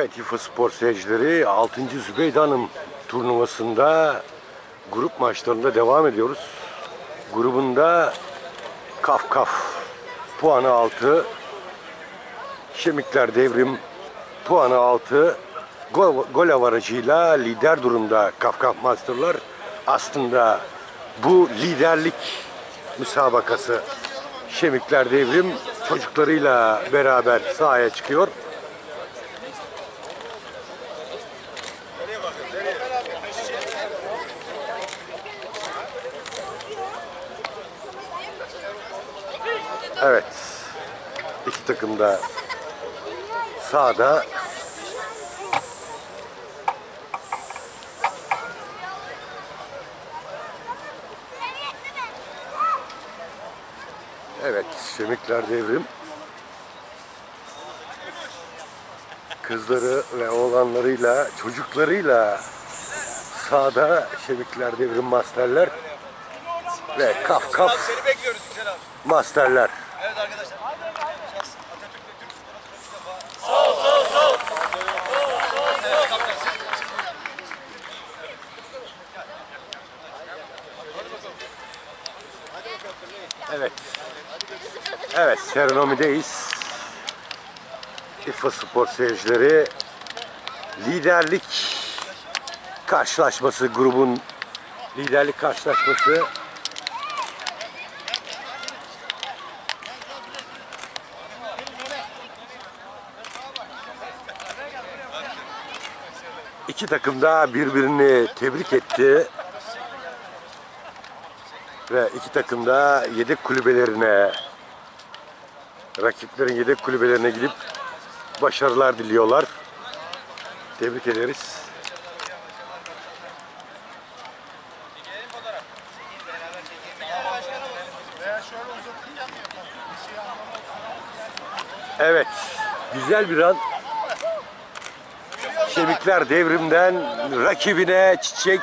Evet İFA Spor seyircileri 6. Zübeyde Hanım turnuvasında grup maçlarında devam ediyoruz. Grubunda Kaf Kaf puanı 6, Şemikler Devrim puanı 6, gol, gol avarajıyla lider durumda Kaf Kaf Masterlar. Aslında bu liderlik müsabakası Şemikler Devrim çocuklarıyla beraber sahaya çıkıyor. Evet. İki takım da sağda. Evet, Şemikler Devrim. Kızları ve oğlanlarıyla, çocuklarıyla sağda Şemikler Devrim Masterler ve Kaf Kaf. Masterler. Evet arkadaşlar. Evet. Evet, Serenomi'deyiz. İFA Spor seyircileri liderlik karşılaşması grubun liderlik karşılaşması İki takım da birbirini tebrik etti. Ve iki takım da yedek kulübelerine rakiplerin yedek kulübelerine gidip başarılar diliyorlar. Tebrik ederiz. Evet, güzel bir an. Şemikler devrimden rakibine çiçek.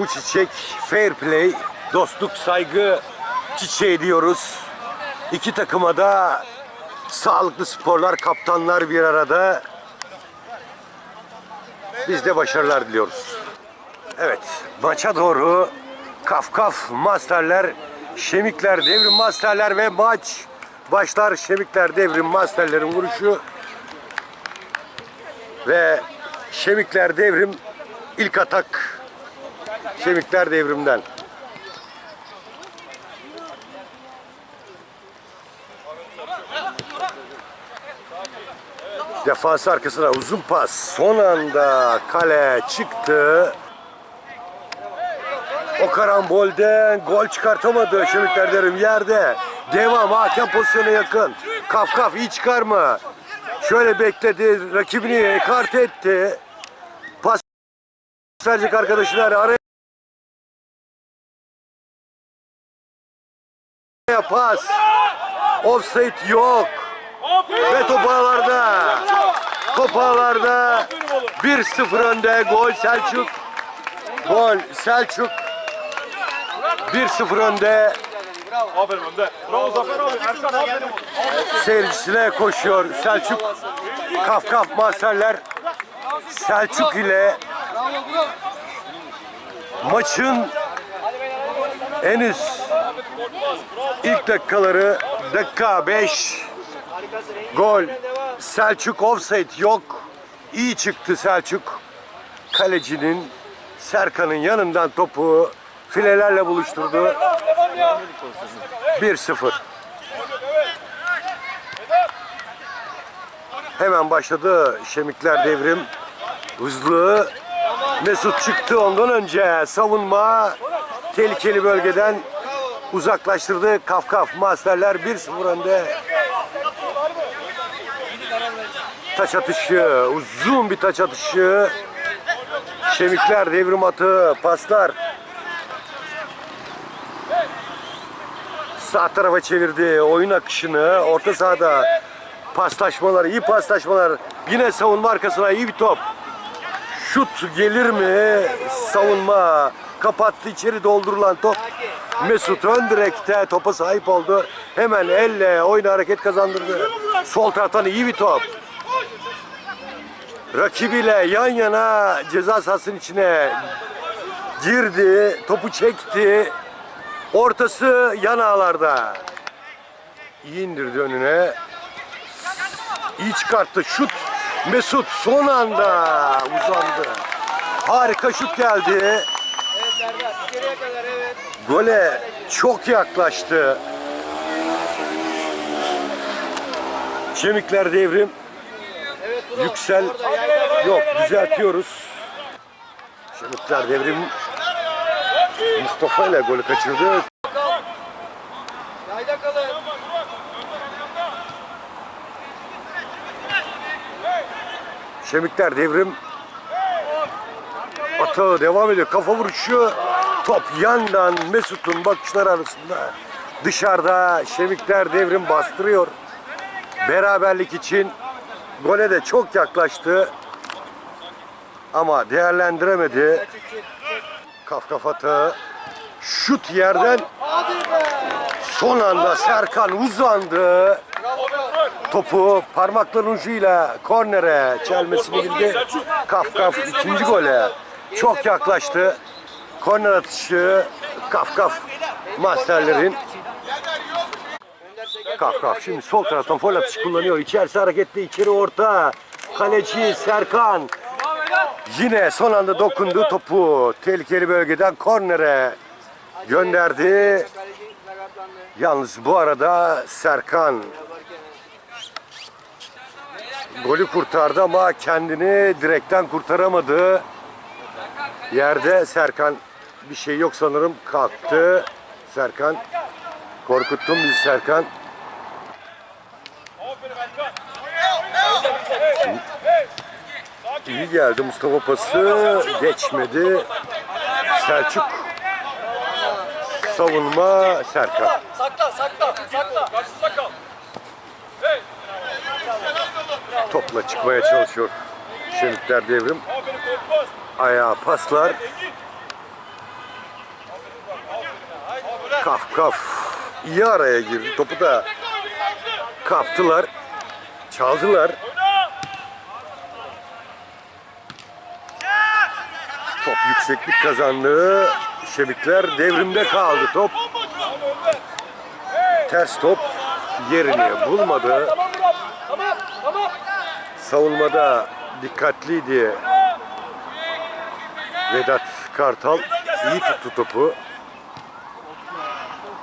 Bu çiçek fair play, dostluk, saygı çiçeği diyoruz. İki takıma da sağlıklı sporlar, kaptanlar bir arada. Biz de başarılar diliyoruz. Evet, maça doğru Kafkaf Masterler, Şemikler Devrim Masterler ve maç başlar. Şemikler Devrim Masterlerin vuruşu ve Şemikler Devrim ilk atak Şemikler Devrim'den. Defans arkasına uzun pas. Son anda kale çıktı. O karambolden gol çıkartamadı Şemikler Devrim yerde. Devam hakem pozisyona yakın. Kaf kaf iyi çıkarma. Şöyle bekledi. Rakibini ekart etti. Pas verecek arkadaşlar. Araya pas. Offside yok. Ve top ağlarda. Top ağlarda. 1-0 önde. Gol Selçuk. Gol Selçuk. 1-0 önde. Aferin Önde. Bravo Zafer abi. Erkan aferin. Seyircisine koşuyor. Selçuk Kafkaf Maserler Selçuk ile maçın henüz ilk dakikaları dakika 5 gol Selçuk offside yok iyi çıktı Selçuk kalecinin Serkan'ın yanından topu filelerle buluşturdu 1-0 Hemen başladı Şemikler devrim. Hızlı. Mesut çıktı ondan önce. Savunma tehlikeli bölgeden uzaklaştırdı. Kafkaf Masterler 1-0 önde. Taç atışı. Uzun bir taç atışı. Şemikler devrim atı. Paslar. Sağ tarafa çevirdi oyun akışını. Orta sahada paslaşmalar, iyi paslaşmalar. Yine savunma arkasına iyi bir top. Şut gelir mi? Savunma kapattı içeri doldurulan top. Mesut ön direkte topa sahip oldu. Hemen elle oyuna hareket kazandırdı. Sol taraftan iyi bir top. rakibiyle yan yana ceza sahasının içine girdi, topu çekti. Ortası yan ağlarda. İyi indirdi önüne. İyi çıkarttı. Şut. Mesut son anda uzandı. Harika şut geldi. Evet Serdar. İçeriye kadar evet. Gole çok yaklaştı. Şemikler devrim. Yüksel. Yok düzeltiyoruz. Şemikler devrim. Mustafa ile golü kaçırdı. Yayda kalın. Şemikler devrim. Atağı devam ediyor. Kafa vuruşu. Top yandan Mesut'un bakışları arasında. Dışarıda Şemikler devrim bastırıyor. Beraberlik için gole de çok yaklaştı. Ama değerlendiremedi. Kaf kafa atağı. Şut yerden son anda Serkan uzandı. Topu parmakların ucuyla kornere çelmesini bildi. Kaf ikinci gole çok yaklaştı. Korner atışı kaf kaf masterlerin kaf kaf şimdi sol taraftan foul atışı kullanıyor. İçerisi hareketli içeri orta. Kaleci Serkan yine son anda dokundu topu tehlikeli bölgeden kornere gönderdi. Yalnız bu arada Serkan golü kurtardı ama kendini direkten kurtaramadı. Yerde Serkan bir şey yok sanırım kalktı. Serkan korkuttun bizi Serkan. İyi geldi Mustafa pası geçmedi. Selçuk savunma Serkan. Sakla sakla sakla. Karşısında kal. Topla çıkmaya çalışıyor. Şeritler devrim. Ayağa paslar. Kaf kaf. İyi araya girdi. Topu da kaptılar. Çaldılar. Top yükseklik kazandı. Şemikler devrimde kaldı top. Ters top yerini bulmadı. Savunmada dikkatliydi. Vedat Kartal iyi tuttu topu.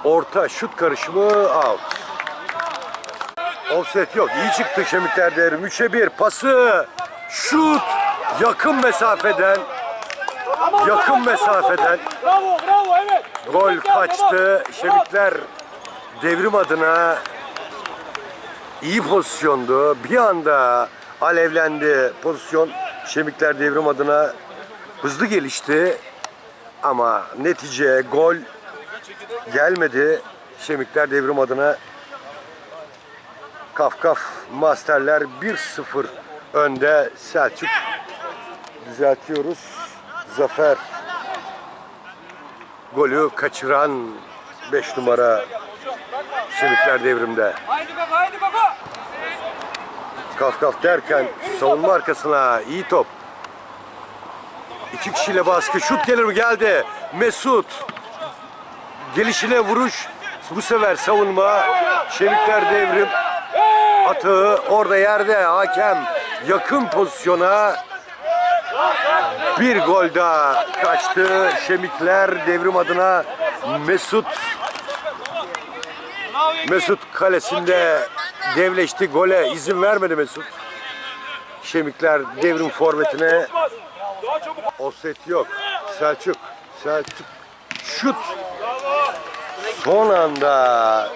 Orta şut karışımı out. Offset yok. İyi çıktı Şemikler Devrim. 3'e 1 pası. Şut. Yakın mesafeden. Yakın mesafeden. Bravo. Bravo. Evet. Gol kaçtı. Şemikler devrim adına iyi pozisyondu. Bir anda alevlendi pozisyon. Şemikler devrim adına hızlı gelişti. Ama netice gol gelmedi. Şemikler devrim adına Kafkaf Masterler 1-0 önde Selçuk düzeltiyoruz. Zafer golü kaçıran 5 numara Şemikler devrimde. Haydi baba. Haydi baba. Kaf kaf derken savunma arkasına iyi top. İki kişiyle baskı. Şut gelir mi? Geldi. Mesut. Gelişine vuruş. Bu sefer savunma. Şemikler devrim. Atağı orada yerde. Hakem yakın pozisyona. Bir gol daha kaçtı. Şemikler devrim adına Mesut Mesut kalesinde devleşti gole izin vermedi Mesut. Şemikler devrim forvetine offset yok. Selçuk. Selçuk şut. Son anda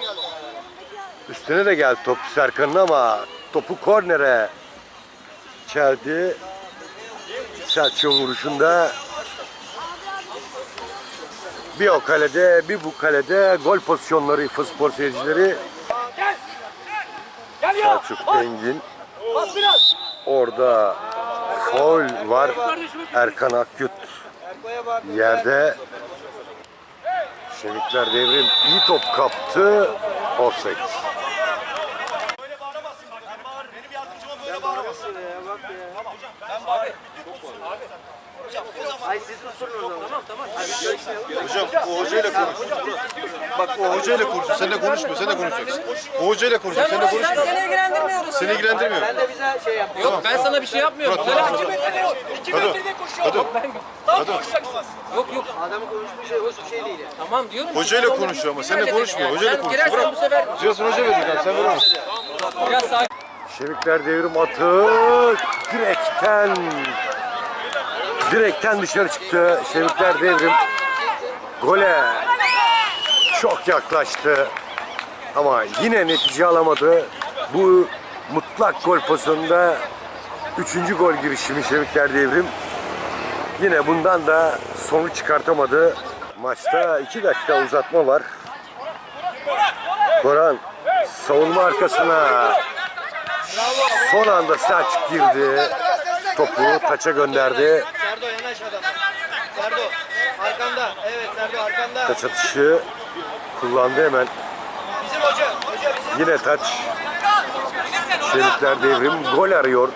üstüne de geldi top Serkan'ın ama topu kornere çeldi. Selçuk'un vuruşunda bir o kalede bir bu kalede gol pozisyonları Spor seyircileri. Selçuk. Engin orada foul var Erkan Akyut yerde Şemikler devrim iyi top kaptı offside Sen bağırmasın ya bak ya. Ay siz tutturun o zaman. Tamam tamam. Hocam o hocayla konuş. Bak o hocayla konuş. Seninle konuşmuyor. Sen de konuşacaksın. O hocayla konuşacak. Sen de konuş. Sen seni ilgilendirmiyoruz. Seni ilgilendirmiyor. Sen de bize şey yap. Yok ben sana bir şey yapmıyorum. Sen metrede, iki Hadi. metrede koşuyor. Hadi. Koşacaksınız. Yok yok Adamın konuştuğu şey hoş bir şey değil. yani. tamam diyorum. Hocayla konuşuyor ama seninle konuşmuyor. Hocayla konuşuyor. girersen bu sefer Cihazın hoca verecek abi. Sen veremezsin. biraz sakin. Şemikler devrim atı direkten direkten dışarı çıktı. Şemikler devrim gole çok yaklaştı. Ama yine netice alamadı. Bu mutlak gol pozisyonunda üçüncü gol girişimi Şemikler devrim. Yine bundan da sonuç çıkartamadı. Maçta iki dakika uzatma var. Koran savunma arkasına Son anda Selçuk girdi. Topu taça gönderdi. Serdo yanaş. Serdo arkanda. Evet Serdo arkanda. Taç atışı kullandı hemen. Bizim hoca. Hoca bizim. Yine taç. Şerifler devrim. Gol arıyor.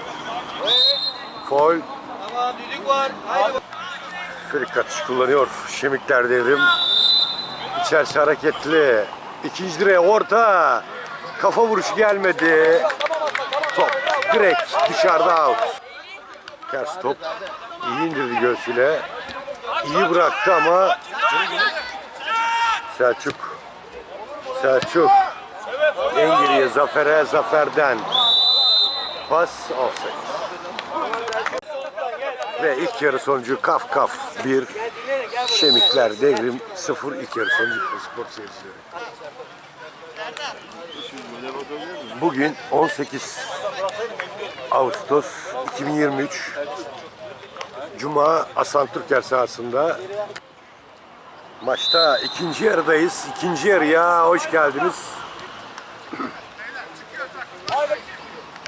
Foul. Tamam düdük var. Haydi. Frik atış kullanıyor. Şemikler devrim. İçerisi hareketli. İkinci direğe orta. Kafa vuruşu gelmedi. Top direkt dışarıda out. Ters top. İyi indirdi göğsüyle. İyi bıraktı ama Selçuk. Selçuk. En geriye Zafer'e Zafer'den. Pas offside. Ve ilk yarı sonucu kaf kaf bir Şemikler devrim 0 ilk yarı sonucu spor seyircileri. Bugün 18 Ağustos 2023 Cuma Hasan Türker sahasında maçta ikinci yarıdayız. İkinci yarıya hoş geldiniz.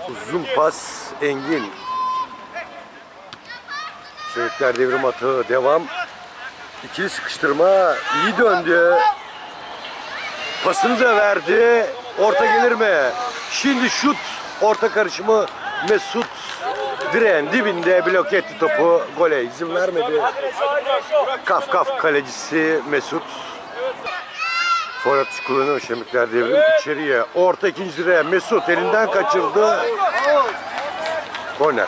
Uzun pas Engin. Şehitler devrim atı devam. İkili sıkıştırma iyi döndü. Pasını da verdi. Orta gelir mi? Şimdi şut. Orta karışımı Mesut direğin dibinde bloke etti topu. Gole izin vermedi. Kaf kaf kalecisi Mesut. Atış kullanıyor Şemikler devrim. içeriye. Orta ikinci direğe Mesut elinden kaçırdı. Korner.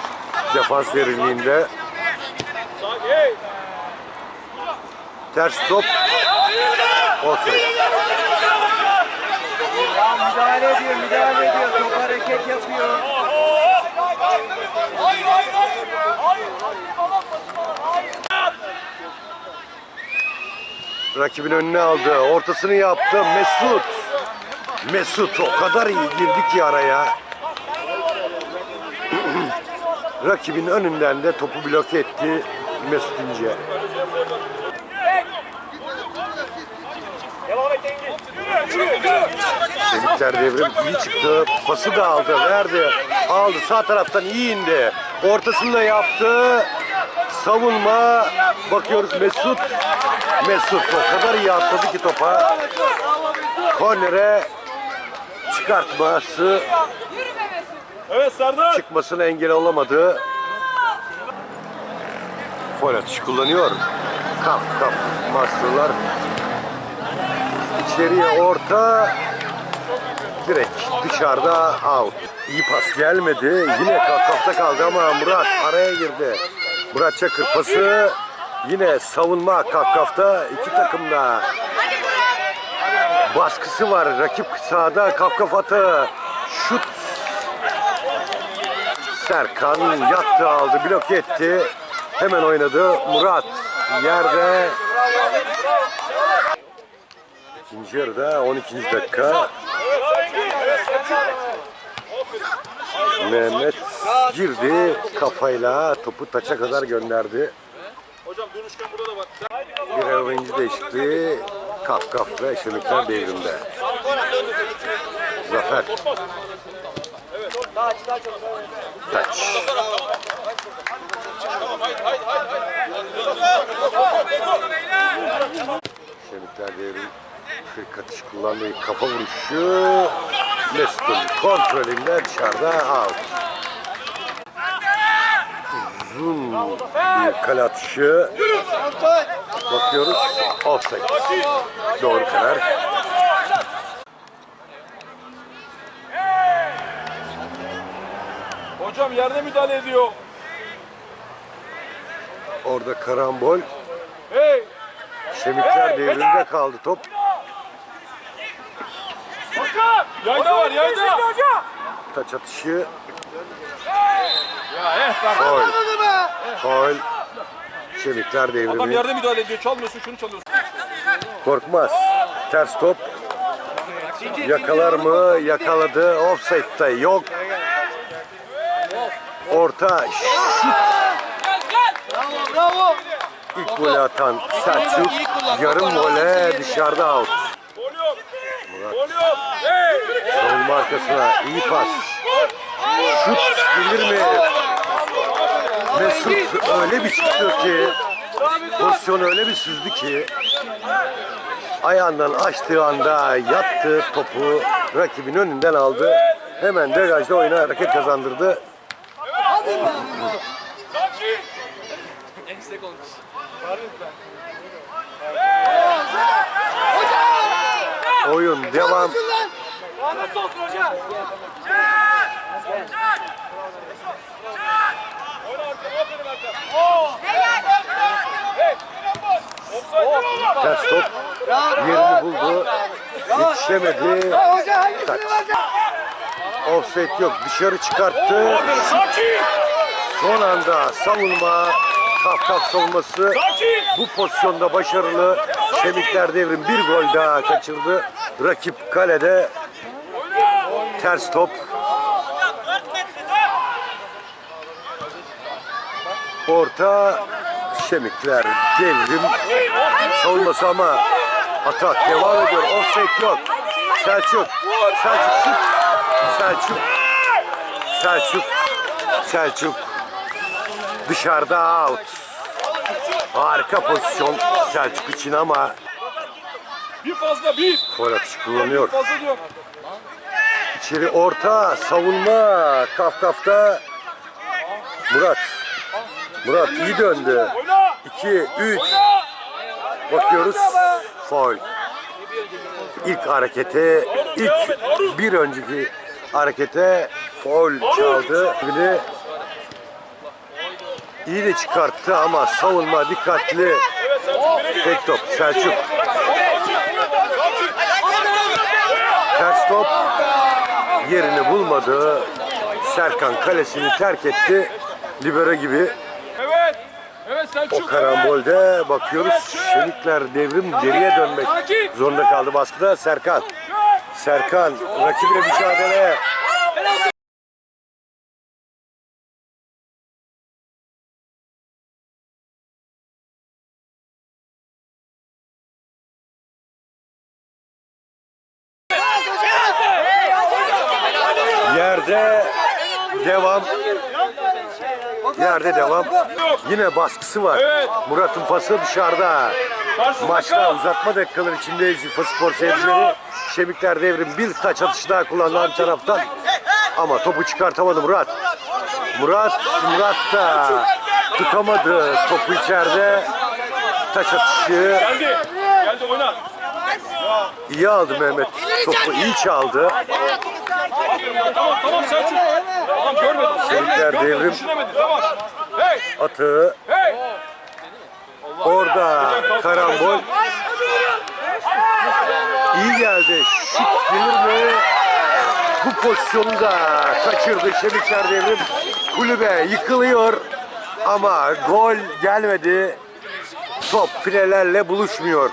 Defans derinliğinde. Ters top. Offside. Müdahale ediyor. Müdahale ediyor. Top hareket yapıyor. Hayır hayır. Hayır. Rakibin önüne aldı. Ortasını yaptı. Mesut. Mesut o kadar iyi girdi ki araya. Rakibin önünden de topu bloke etti Mesut İnce. Devam et Engin. Yürü yürü yürü. Çelikler devrim iyi çıktı. Pası da aldı, verdi. Aldı sağ taraftan iyi indi. Ortasını da yaptı. Savunma. Bakıyoruz Mesut. Mesut o kadar iyi atladı ki topa. Kornere çıkartması Evet Serdar. çıkmasına engel olamadı. Foul atışı kullanıyor. Kaf kaf masterlar. İçeriye orta. Direkt dışarıda out. İyi pas gelmedi. Yine kafta kaldı ama Murat araya girdi. Murat Çakır pası. Yine savunma kaf kafta. iki takımda baskısı var. Rakip sahada kaf kafatı. Şut Serkan yattı aldı blok etti. Hemen oynadı. Murat yerde. İkinci yarıda 12. dakika. Mehmet girdi kafayla topu taça kadar gönderdi. Hocam duruşken burada da var. Bir oyuncu değişikliği kaf kaf ve Şenlikler devrimde. Zafer. Taç. Şenlikler devrim Fırk atış kullandığı kafa vuruşu Mesut'un kontrolünde dışarıda out. uzun bir kale atışı. Bakıyoruz. Offside. Doğru karar. Hocam yerde müdahale ediyor. Orada karambol. Hey. Şemikler devrinde kaldı top. Bakın. Yayda var yayda. Taç atışı. Ya eh lan. Foul. Foul. Şemikler Adam devrimi. yerde müdahale ediyor. Çalmıyorsun şunu çalıyorsun. Korkmaz. Ters top. Yakalar mı? Yakaladı. Offside'da yok. Orta şut. Bravo bravo. İlk golü atan Selçuk. Yarım gole dışarıda out. Gol yok. Gol yok. Hey. Savunma arkasına iyi pas. Şut gelir mi? Mesut öyle bir çıktı ki pozisyon öyle bir süzdü ki ayağından açtığı anda yattı topu rakibin önünden aldı. Hemen degajda oyuna hareket kazandırdı. Eksik olmuş. Oyun devam. Lanet olsun oğlum. Ters top yerini buldu. Yetişemedi. Taç. Offset yok. Dışarı çıkarttı. Son anda savunma, kaf kaf savunması bu pozisyonda başarılı. Şemikler devrim bir gol daha kaçırdı. Rakip kalede ters top. Orta Şemikler devrim savunması ama atak devam ediyor. Offset yok. Selçuk. Selçuk şut. Selçuk. Selçuk. Selçuk. Dışarıda out. Harika pozisyon Selçuk için ama Bir fazla bir. gol atışı kullanıyor. Fazla diyor. İçeri orta savunma Kafkaf'ta Murat. Murat iyi döndü. Oyna. 2 3 bakıyoruz. Foul. İlk harekete ilk bir önceki harekete foul çaldı. Şimdi iyi de çıkarttı ama savunma dikkatli. Tek top Selçuk. Ters top yerini bulmadı. Serkan kalesini terk etti. Libero gibi. Evet. Evet O Selçuk. karambolde bakıyoruz. Şenikler devrim geriye dönmek zorunda kaldı baskıda. Serkan. Serkan rakibiyle mücadele. Yerde devam. Yerde devam. Yine baskısı var. Murat'ın pası dışarıda. Maçta uzatma dakikalar içinde Zifa Spor seyircileri. Şemikler devrim bir taç atışı daha kullandı ön taraftan. Ama topu çıkartamadı Murat. Murat, Murat da tutamadı topu içeride. Taç atışı Geldi. Geldi oyna. iyi aldı Mehmet. Topu iyi çaldı. Tamam tamam Selçuk. Tamam görmedim. Şemikler devrim Düşünemedim tamam. Atığı. Orada karambol. İyi geldi. Şut gelir mi? Bu pozisyonu da kaçırdı Şemikler Devrim. Kulübe yıkılıyor ama gol gelmedi. Top filelerle buluşmuyor.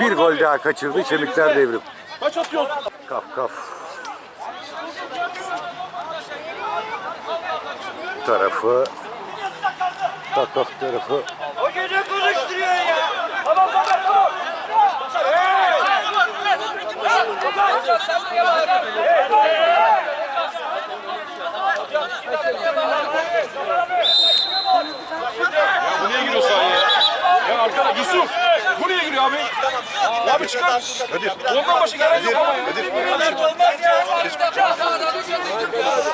Bir gol daha kaçırdı Şemikler Devrim. Kaç atıyorsun? Kaf kaf. Tarafı. Kaf tarafı. Tamam tamam tamam. Hocam sen de gel bakalım. Bu niye giriyor sahaya? Ya arkada Yusuf. Bu niye giriyor abi? Abi çıkar. Ondan başı gelen yok ama ya.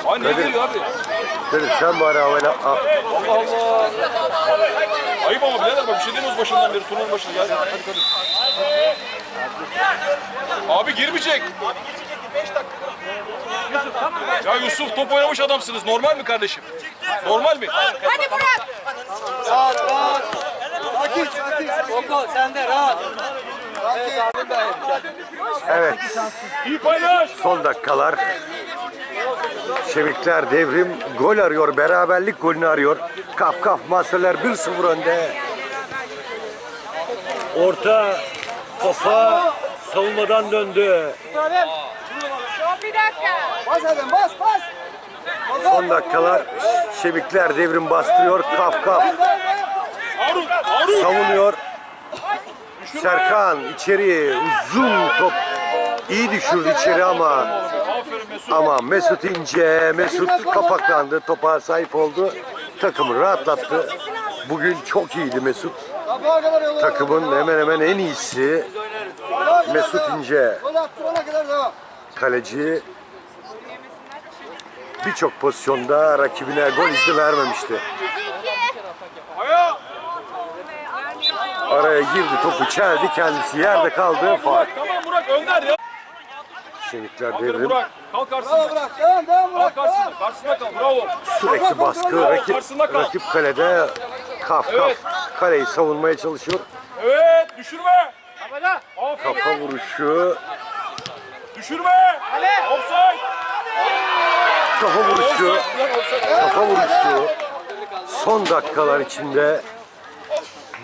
Ay ne geliyor abi? Dedim sen bari havayla... Aa, Ayıp ama birader bak bir şey demiyoruz başından beri turnuvanın başında. Gel hadi hadi. Abi girmeyecek. Ya Yusuf top oynamış adamsınız. Normal mi kardeşim? Normal mi? Hadi Burak. Koko sen de rahat. evet. İyi paylaş. Son dakikalar. Şemikler devrim gol arıyor. Beraberlik golünü arıyor. Kaf kaf Masterler 1-0 önde. Orta kafa savunmadan döndü. Bir dakika. Bas hadi bas bas. Son dakikalar Şemikler devrim bastırıyor. Kaf kaf savunuyor. Serkan içeri uzun top iyi düşürdü içeri ama. Ama Mesut ince Mesut kapaklandı topa sahip oldu. Takımı rahatlattı. Bugün çok iyiydi Mesut. Takımın hemen hemen en iyisi Mesut İnce. Kaleci birçok pozisyonda rakibine gol izni vermemişti. Aya. araya girdi topu çeldi kendisi yerde kaldı. Faul Tamam Burak Önder ya. Şenikler Aferin devrim Burak. Kalk Bravo karşısında. Burak. Devam devam Burak. Karşısında. Karşısında kal. Bravo. sürekli baskı rakip, rakip kalede kaf kaf Evet. kaleyi savunmaya çalışıyor Evet. Düşürme. Aferin. kafa vuruşu Düşürme. Offside. kafa vuruşu kafa vuruşu son dakikalar içinde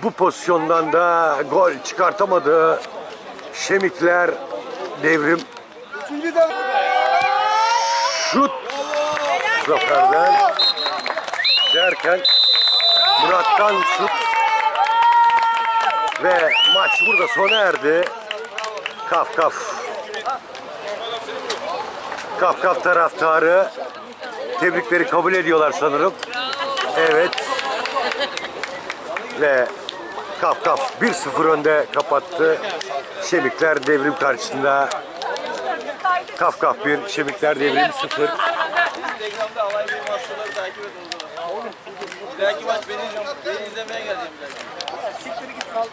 bu pozisyondan da gol çıkartamadı Şemikler devrim Üçüncü devam. şut Zafer'den derken Murat'tan şut ve maç burada sona erdi. Kaf kaf. Kaf kaf taraftarı tebrikleri kabul ediyorlar sanırım. Evet. Ve Kaf Kaf 1-0 önde kapattı. Şemikler devrim karşısında. Kaf Kaf 1, Şemikler devrim 0. Instagram'da Alay Benim hastaları takip et o zaman. Belki maç beni, beni izlemeye geleceğim belki. Siktir git sal.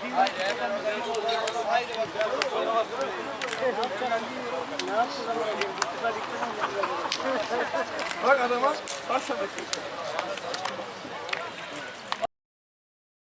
Bak adama. Taş